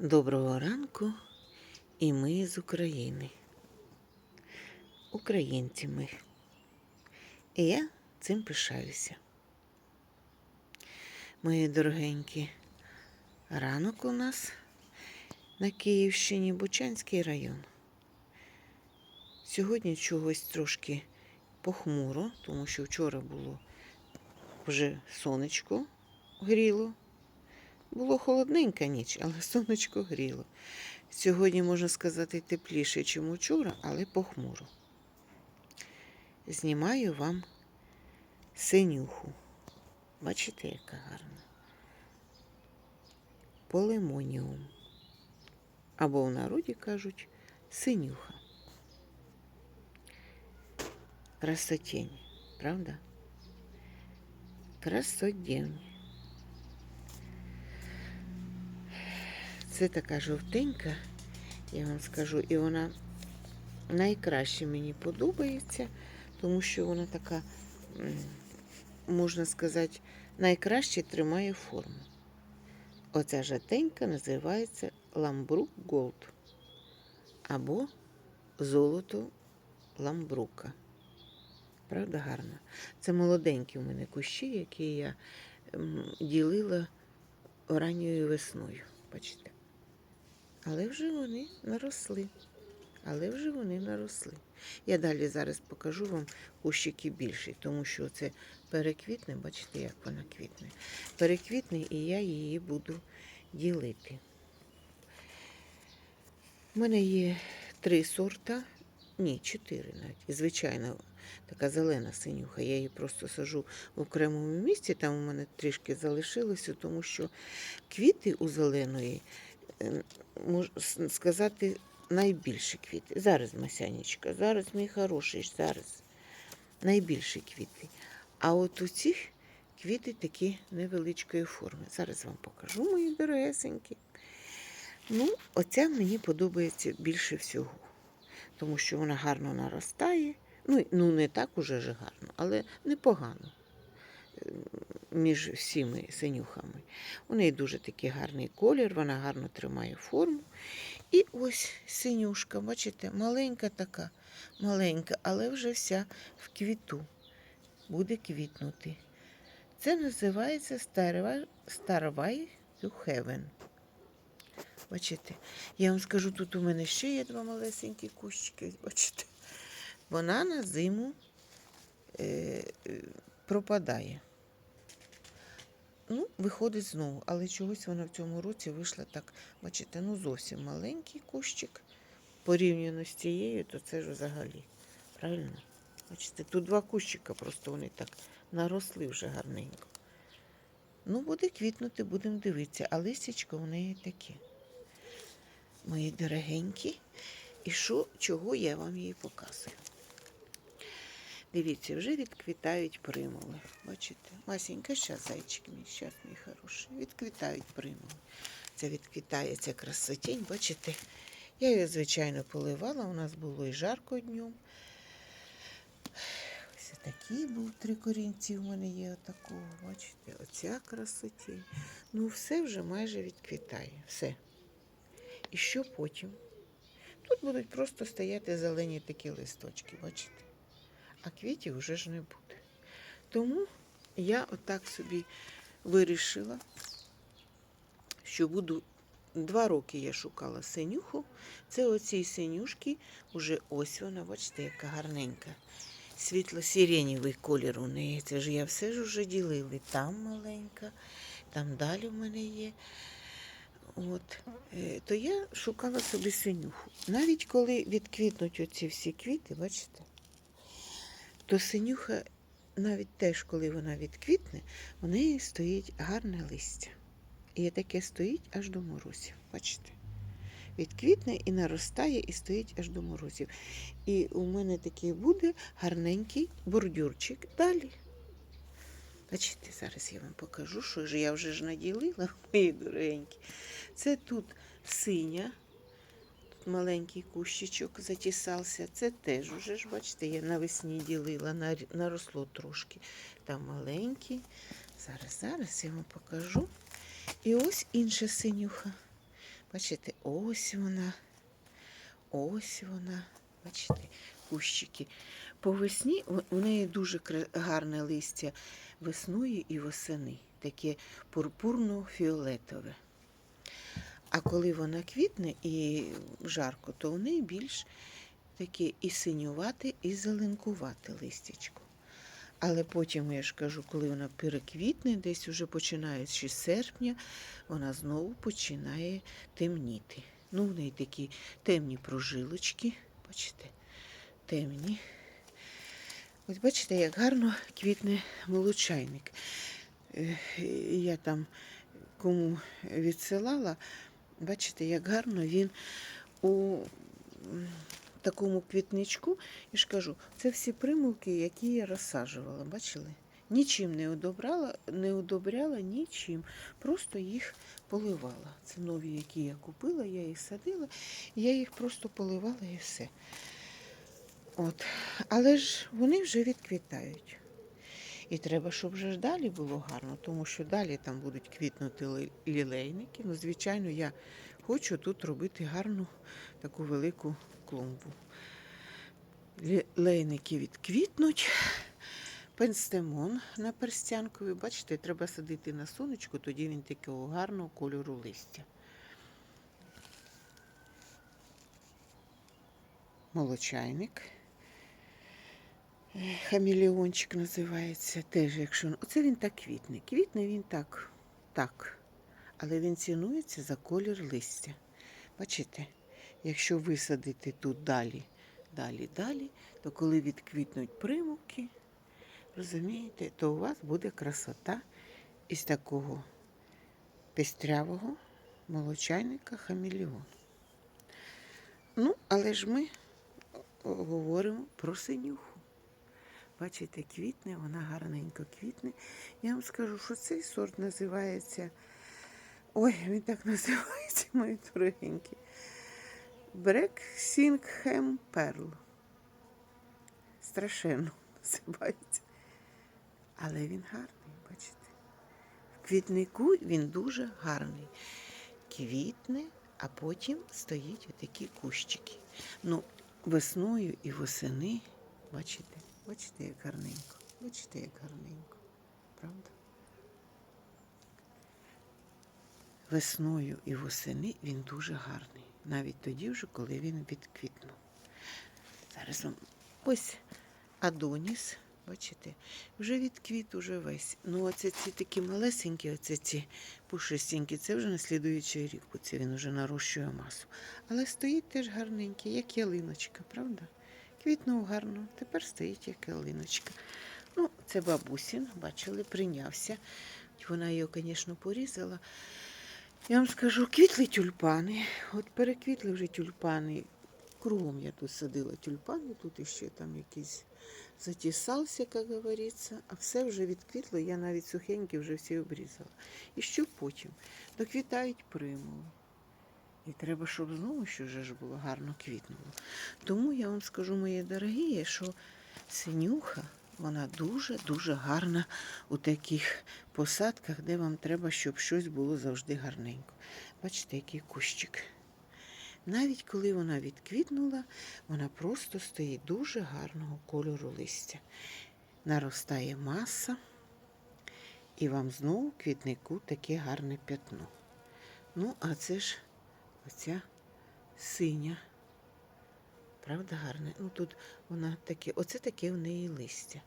Доброго ранку, і ми з України. Українці ми. І я цим пишаюся. Мої дорогенькі, ранок у нас на Київщині Бучанський район. Сьогодні чогось трошки похмуро, тому що вчора було вже сонечко гріло. Було холодненька ніч, але сонечко гріло. Сьогодні, можна сказати, тепліше, ніж вчора, але похмуро. Знімаю вам синюху. Бачите, яка гарна. Полемоніум. Або в народі кажуть синюха. Красотень, правда? Красотень. Це така жовтенька, я вам скажу, і вона найкраще мені подобається, тому що вона така, можна сказати, найкраще тримає форму. Оця жовтенька називається ламбрук Голд або золото ламбрука. Правда, гарна? Це молоденькі у мене кущі, які я ділила ранньою весною. Бачите? Але вже вони наросли. Але вже вони наросли. Я далі зараз покажу вам кущики більші, тому що це переквітне, бачите, як вона квітне. Переквітне, і я її буду ділити. У мене є три сорта, ні, чотири навіть. Звичайно, така зелена синюха. Я її просто сажу в окремому місці, там у мене трішки залишилося, тому що квіти у зеленої, е, можна сказати, найбільші квіти. Зараз, Масянечка, зараз, мій хороший, зараз найбільші квіти. А от у цих квіти такі невеличкої форми. Зараз вам покажу, мої дорогесенькі. Ну, оця мені подобається більше всього, тому що вона гарно наростає. Ну, ну не так уже ж гарно, але непогано е, між всіми синюхами. У неї дуже такий гарний колір, вона гарно тримає форму. І ось синюшка, бачите, маленька така, маленька, але вже вся в квіту. Буде квітнути. Це називається Starway to. Бачите, я вам скажу, тут у мене ще є два малесенькі кущики, бачите. Вона на зиму е, е, пропадає. Ну, виходить знову, але чогось вона в цьому році вийшла так, бачите, ну зовсім маленький кущик. Порівняно з цією, то це ж взагалі. Правильно? Бачите, тут два кущика, просто вони так наросли вже гарненько. Ну, буде квітнути, будемо дивитися, а листячко в неї таке. Мої дорогенькі. І що, чого я вам її показую? Дивіться, вже відквітають примули. Бачите? Масенька, щас, зайчик мій, щас, мій хороший. Відквітають примули. Це відквітає ця красотень, бачите? Я її, звичайно, поливала, у нас було і жарко днем. Ось такий був три корінці у мене є отакого, бачите, оця красотень. Ну, все вже майже відквітає. Все. І що потім? Тут будуть просто стояти зелені такі листочки, бачите? А квітів вже ж не буде. Тому я отак собі вирішила, що буду. Два роки я шукала синюху. Це оцій синюшки, уже ось вона, бачите, яка гарненька. Світло-сиренєвий колір у неї. Це ж я все ж вже ділила. Там маленька, там далі в мене є. От, е, то я шукала собі синюху. Навіть коли відквітнуть оці всі квіти, бачите, то синюха, навіть теж, коли вона відквітне, у неї стоїть гарне листя. І таке стоїть аж до морозів. Бачите? Відквітне і наростає, і стоїть аж до морозів. І у мене такий буде гарненький бордюрчик далі. Бачите, зараз я вам покажу, що я вже ж наділила, мої дорогенькі. Це тут синя, маленький кущичок затісався. Це теж уже ж, бачите, я навесні ділила, наросло трошки. Там маленький. Зараз, зараз я вам покажу. І ось інша синюха. Бачите, ось вона, ось вона. Бачите, кущики. По весні у неї дуже гарне листя весною і восени, таке пурпурно-фіолетове. А коли вона квітне і жарко, то в неї більш таке і синювате, і зеленкувате листячко. Але потім, я ж кажу, коли вона переквітне, десь уже починаючи з серпня, вона знову починає темніти. Ну, в неї такі темні прожилочки, бачите, темні. Ось бачите, як гарно квітне молочайник. Е, Я там кому відсилала, бачите, як гарно він у такому квітничку. І ж кажу, це всі примулки, які я розсаджувала. Бачили? Нічим не одобряла, не одобряла нічим. Просто їх поливала. Це нові, які я купила, я їх садила, я їх просто поливала і все. От. Але ж вони вже відквітають. І треба, щоб вже ж далі було гарно, тому що далі там будуть квітнути лілейники. Ну, звичайно, я хочу тут робити гарну таку велику клумбу. Лілейники відквітнуть. Пенстемон на перстянкові. Бачите, треба садити на сонечку, тоді він такого гарного кольору листя. Молочайник. Хамелеончик називається. Теж, якщо оце він так квітне. Квітне він так, так. Але він цінується за колір листя. Бачите, якщо висадити тут далі, далі, далі, то коли відквітнуть примулки, розумієте, то у вас буде красота із такого пестрявого молочайника хамелеон. Ну, але ж ми говоримо про синюху. Бачите, квітне, вона гарненько квітне. Я вам скажу, що цей сорт називається. Ой, він так називається, мої дорогенькі. Брексінгем Перл. Страшенно називається. Але він гарний, бачите. В квітнику він дуже гарний. Квітне, а потім стоїть отакі кущики. Ну, весною і восени, бачите, бачите, як гарненько. Бачите, як гарненько. Правда? Весною і восени він дуже гарний. Навіть тоді, вже, коли він відквітнув. Зараз вам ось Адоніс, бачите, вже відквіт уже весь. Ну, оце ці такі малесенькі, оце ці пушистенькі, це вже на слідуючий рік, бо це він вже нарощує масу. Але стоїть теж гарненький, як ялиночка, правда? Квітнув гарно, тепер стоїть як ялиночка. Ну, це бабусін, бачили, прийнявся. Вона його, звісно, порізала. Я вам скажу, квітли тюльпани. От переквітли вже тюльпани. Кругом я тут садила тюльпани, тут іще там якийсь затісався, як говориться, а все вже відквітло, я навіть сухенькі вже всі обрізала. І що потім? Доквітають примули. І треба, щоб знову що вже ж було гарно квітнуло. Тому я вам скажу, мої дорогі, що синюха, вона дуже-дуже гарна у таких посадках, де вам треба, щоб щось було завжди гарненько. Бачите, який кущик. Навіть коли вона відквітнула, вона просто стоїть дуже гарного кольору листя. Наростає маса, і вам знову квітнику таке гарне п'ятно. Ну, а це ж оця синя. Правда, гарне? Ну тут вона таке, оце таке в неї листя.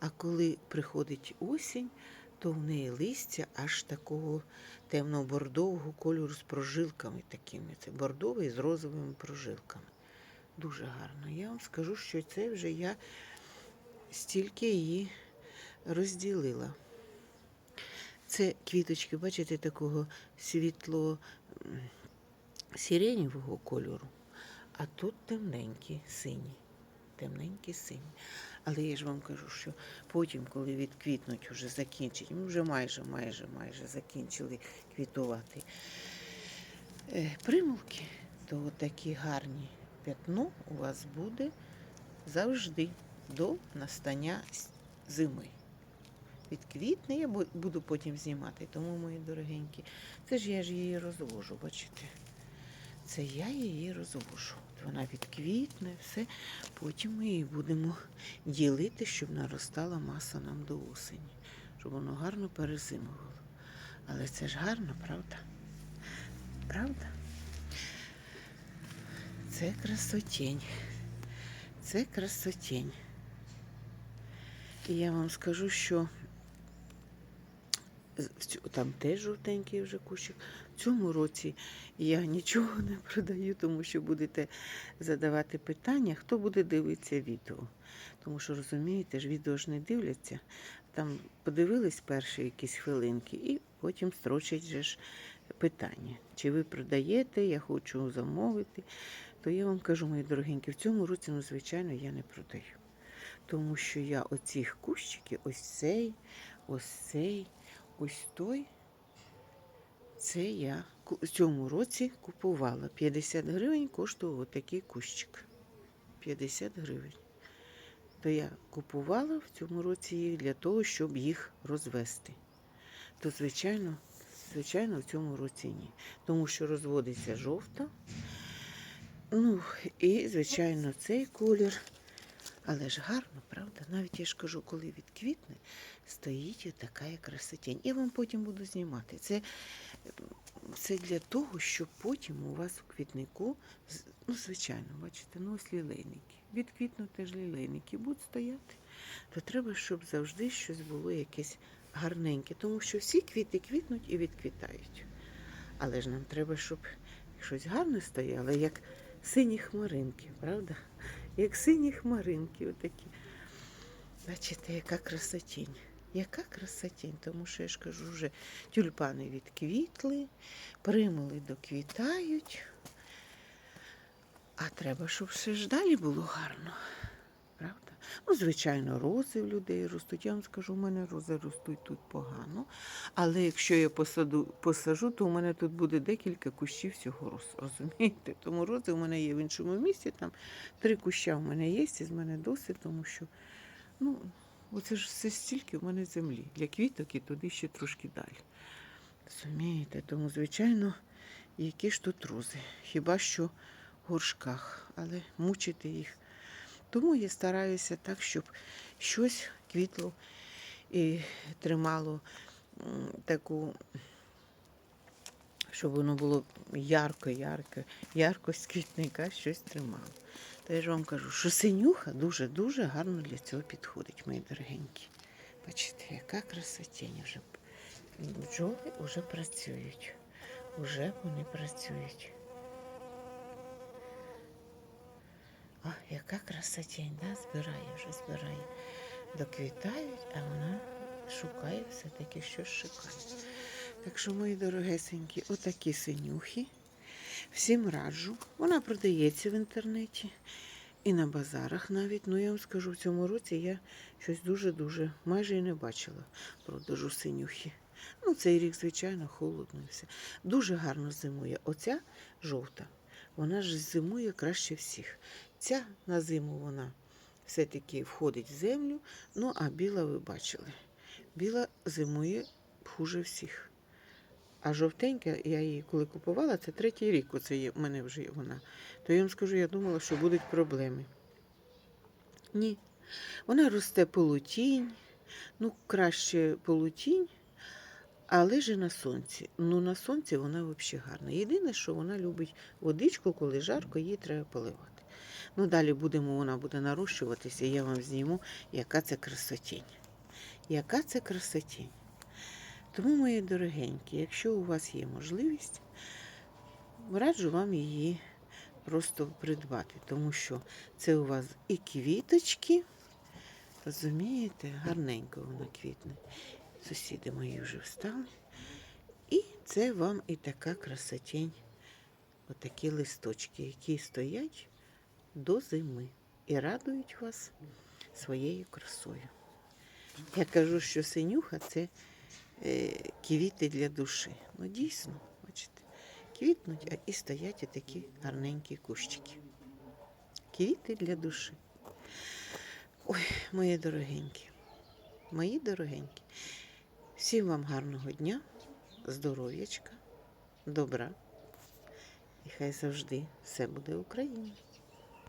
А коли приходить осінь, то в неї листя аж такого темно-бордового кольору з прожилками такими. Це бордовий з розовими прожилками. Дуже гарно. Я вам скажу, що це вже я стільки її розділила. Це квіточки, бачите, такого світло сиреневого кольору, а тут темненькі сині. Темненькі сині. Але я ж вам кажу, що потім, коли відквітнуть, вже закінчить, ми вже майже, майже, майже закінчили квітувати е, примулки, то такі гарні п'ятно у вас буде завжди до настання зими. Відквітне я буду потім знімати, тому, мої дорогенькі, це ж я ж її розвожу, бачите. Це я її розвожу. Вона відквітне, все. Потім ми її будемо ділити, щоб наростала маса нам до осені, щоб воно гарно перезимувало. Але це ж гарно, правда? Правда? Це красотень. Це красотень. І я вам скажу, що там теж жовтенький вже кущик. Цьому році я нічого не продаю, тому що будете задавати питання, хто буде дивитися відео. Тому що розумієте, ж відео ж не дивляться. Там подивились перші якісь хвилинки і потім строчать же ж питання. Чи ви продаєте, я хочу замовити. То я вам кажу, мої дорогенькі, в цьому році, ну, звичайно, я не продаю. Тому що я оцих кущиків, ось цей, ось цей, ось той, це я в цьому році купувала. 50 гривень коштував отакий кущик. 50 гривень. То я купувала в цьому році їх для того, щоб їх розвести. То, звичайно, звичайно, в цьому році ні. Тому що розводиться жовта. Ну, і, звичайно, цей колір. Але ж гарно, правда? Навіть я ж кажу, коли відквітне, стоїть така красотень. Я вам потім буду знімати. Це, це для того, щоб потім у вас у квітнику, ну, звичайно, бачите, ну ось лілейники. Відквітнуть теж лілейники будуть стояти, то треба, щоб завжди щось було якесь гарненьке. Тому що всі квіти квітнуть і відквітають. Але ж нам треба, щоб щось гарне стояло, як сині хмаринки, правда? Як сині хмаринки, отакі. Бачите, яка красотінь. Яка красотінь, тому що я ж кажу, вже тюльпани відквітли, примули доквітають. А треба, щоб все ж далі було гарно. Правда? Ну, звичайно, рози в людей ростуть. Я вам скажу, у мене рози ростуть тут погано. Але якщо я посаду, посажу, то у мене тут буде декілька кущів всього роз. Розумієте? Тому рози у мене є в іншому місці. Там три куща в мене є, і з мене досить, тому що ну, оце ж все стільки в мене землі. Для квіток і туди ще трошки далі. Розумієте? Тому, звичайно, які ж тут рози. Хіба що в горшках, але мучити їх. Тому я стараюся так, щоб щось квітло і тримало таку, щоб воно було ярко-ярко, яркость квітника щось тримало. То я ж вам кажу, що синюха дуже-дуже гарно для цього підходить, мої дорогенькі. Бачите, яка красотень вже. Бджоли вже працюють. Уже вони працюють. О, яка красотень, да? збирає, вже збирає. Доквітають, а вона шукає все-таки щось шукає. Так що, мої дорогесенькі, отакі синюхи. Всім раджу. Вона продається в інтернеті і на базарах навіть. Ну, я вам скажу, в цьому році я щось дуже-дуже майже і не бачила продажу синюхи. Ну, цей рік, звичайно, холодно і все. Дуже гарно зимує. Оця жовта, вона ж зимує краще всіх. Ця на зиму вона все-таки входить в землю, ну а біла ви бачили. Біла зимує хуже всіх. А жовтенька, я її коли купувала, це третій рік, оце є, в мене вже вона. То я вам скажу, я думала, що будуть проблеми. Ні. Вона росте полутінь, ну, краще полутінь, але ж і на сонці. Ну, на сонці вона взагалі гарна. Єдине, що вона любить водичку, коли жарко, її треба поливати. Ну, далі будемо, вона буде нарощуватися, і я вам зніму, яка це красотінь. Яка це красотінь. Тому, мої дорогенькі, якщо у вас є можливість, раджу вам її просто придбати, тому що це у вас і квіточки, розумієте, гарненько вона квітне. Сусіди мої вже встали. І це вам і така красотень, отакі листочки, які стоять до зими і радують вас своєю красою. Я кажу, що синюха це е, квіти для душі. Ну, дійсно, бачите, квітнуть, і стоять такі гарненькі кущики. Квіти для душі. Ой, мої дорогенькі, мої дорогенькі, всім вам гарного дня, здоров'ячка, добра. І хай завжди все буде Україна.